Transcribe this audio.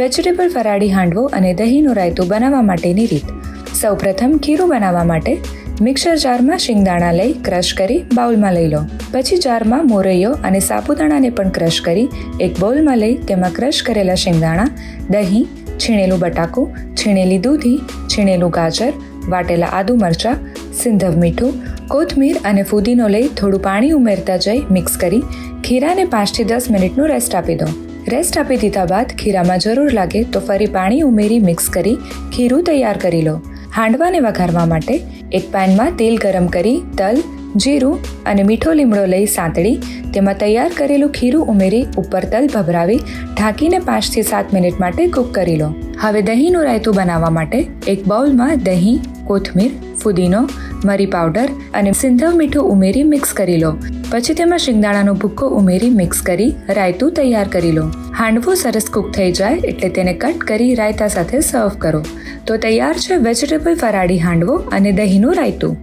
Vegetable ફરાળી હાંડવો અને દહીંનું રાયતું બનાવવા માટેની રીત. સૌપ્રથમ ખીરું બનાવવા માટે મિક્સર જારમાં શિંગદાણા લઈ ક્રશ કરી બાઉલમાં લઈ લો. પછી જારમાં મોરૈયો અને સાબુદાણાને પણ ક્રશ કરી એક બાઉલમાં લઈ તેમાં ક્રશ કરેલા શિંગદાણા, દહીં, છીણેલું બટાકું, છીણેલી દૂધી, છીણેલું ગાજર, વાટેલા આદુ મરચાં, સિંધવ મીઠું, કોથમીર અને ફુદીનો લઈ થોડું પાણી ઉમેરતા જઈ મિક્સ કરી ખીરાને પાંચથી દસ મિનિટનું રેસ્ટ આપી દો. રેસ્ટ આપી દીધા બાદ ખીરામાં જરૂર લાગે તો ફરી પાણી ઉમેરી મિક્સ કરી ખીરું તૈયાર કરી લો. હાંડવાને વઘારવા માટે એક પેનમાં તેલ ગરમ કરી, તલ જીરું અને મીઠો લીમડો લઈ સાંતળી, તેમાં તૈયાર કરેલું ખીરું ઉમેરી ઉપર તલ ભભરાવી ઢાંકીને પાંચથી સાત મિનિટ માટે કૂક કરી લો. હવે દહીંનું રાયતું બનાવવા માટે એક બાઉલમાં દહીં, કોથમીર, ફુદીનો, મરી પાવડર અને સિંધવ મીઠું ઉમેરી મિક્સ કરી લો. પછી તેમાં શિંગદાણાનો ભૂક્કો ઉમેરી મિક્સ કરી રાયતું તૈયાર કરી લો. હાંડવો સરસ કૂક થઈ જાય એટલે તેને કટ કરી રાયતા સાથે સર્વ કરો. તો તૈયાર છે વેજીટેબલ ફરાળી હાંડવો અને દહીંનું રાયતું.